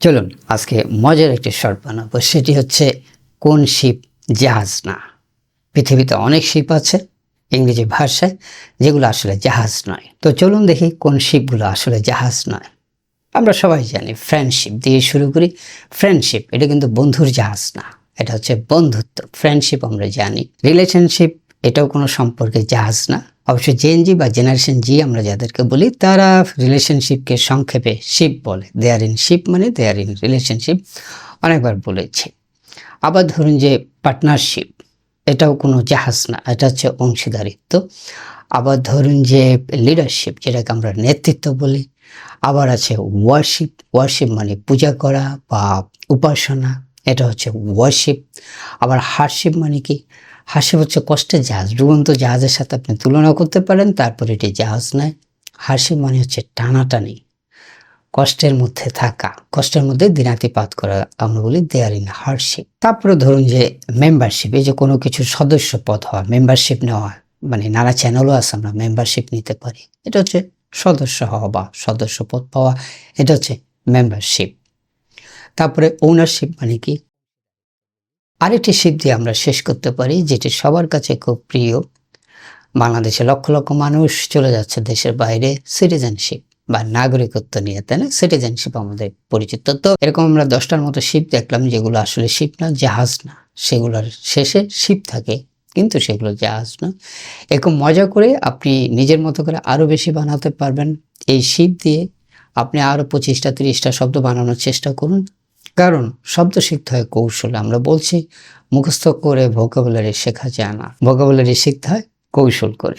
চলুন, আজকে মজার একটি শর্ট বানাবো। সেটি হচ্ছে, কোন শিপ জাহাজ না? পৃথিবীতে অনেক শিপ আছে, ইংরেজি ভাষায়, যেগুলো আসলে জাহাজ নয়। তো চলুন দেখি, কোন শিপগুলো আসলে জাহাজ নয়? আমরা সবাই জানি ফ্রেন্ডশিপ দিয়ে শুরু করি। ফ্রেন্ডশিপ এটা কিন্তু বন্ধুর জাহাজ না। এটা হচ্ছে বন্ধুত্ব। ফ্রেন্ডশিপ আমরা জানি। রিলেশনশিপ এটাও কোনো সম্পর্কে জাহাজ না। অবশ্যই জেএনজি বা জেনারেশন জি আমরা যাদেরকে বলি, তারা রিলেশনশিপকে সংক্ষেপে শিপ বলে। দেয়ার ইন শিপ মানে দেয়ার ইন রিলেশনশিপ অনেকবার বলেছে। আবার ধরুন যে পার্টনারশিপ এটাও কোনো জাহাজ না, এটা হচ্ছে অংশীদারিত্ব। আবার ধরুন যে লিডারশিপ যেটাকে আমরা নেতৃত্ব বলি, আবার আছে ওয়ার্শিপ ওয়ারশিপ মানে পূজা করা বা উপাসনা। এটা হচ্ছে ওয়ার্শিপ আবার হারশিপ মানে কি? হাসিপ হচ্ছে কষ্টের জাহাজ ডুবন্ত জাহাজের সাথে আপনি তুলনা করতে পারেন, তারপর এটি জাহাজ নয়। হাসিপ মানে হচ্ছে টানাটানি, কষ্টের মধ্যে থাকা, কষ্টের মধ্যে দিনাতিপাত করা, আমরা বলি দেয়ার ইন হার্ডশিপ তারপরে ধরুন যে মেম্বারশিপ এই যে কোনো কিছু সদস্য পদ হওয়া মেম্বারশিপ নেওয়া মানে নানা চ্যানেলও আছে, আমরা মেম্বারশিপ নিতে পারি। এটা হচ্ছে সদস্য হওয়া বা সদস্য পদ পাওয়া, এটা হচ্ছে মেম্বারশিপ তারপরে ওনারশিপ মানে কি? আরেকটি শিপ দিয়ে আমরা শেষ করতে পারি, যেটি সবার কাছে খুব প্রিয়। বাংলাদেশে লক্ষ লক্ষ মানুষ চলে যাচ্ছে দেশের বাইরে সিটিজেনশিপ বা নাগরিকত্ব নিয়ে, তাই না? সিটিজেনশিপ আমাদের পরিচিত। তো এরকম আমরা দশটার মতো শিপ দেখলাম, যেগুলো আসলে শিপ না, জাহাজ না। সেগুলোর শেষে শিপ থাকে, কিন্তু সেগুলো জাহাজ না। এরকম মজা করে আপনি নিজের মতো করে আরও বেশি বানাতে পারবেন। এই শিপ দিয়ে আপনি আরও পঁচিশটা, তিরিশটা শব্দ বানানোর চেষ্টা করুন। কারণ শব্দ শিখতে হয় কৌশলে। আমরা বলছি মুখস্থ করে ভোকাবুলারি শেখা যায় না। ভোকাবুলারি শিখতে হয় কৌশল করে।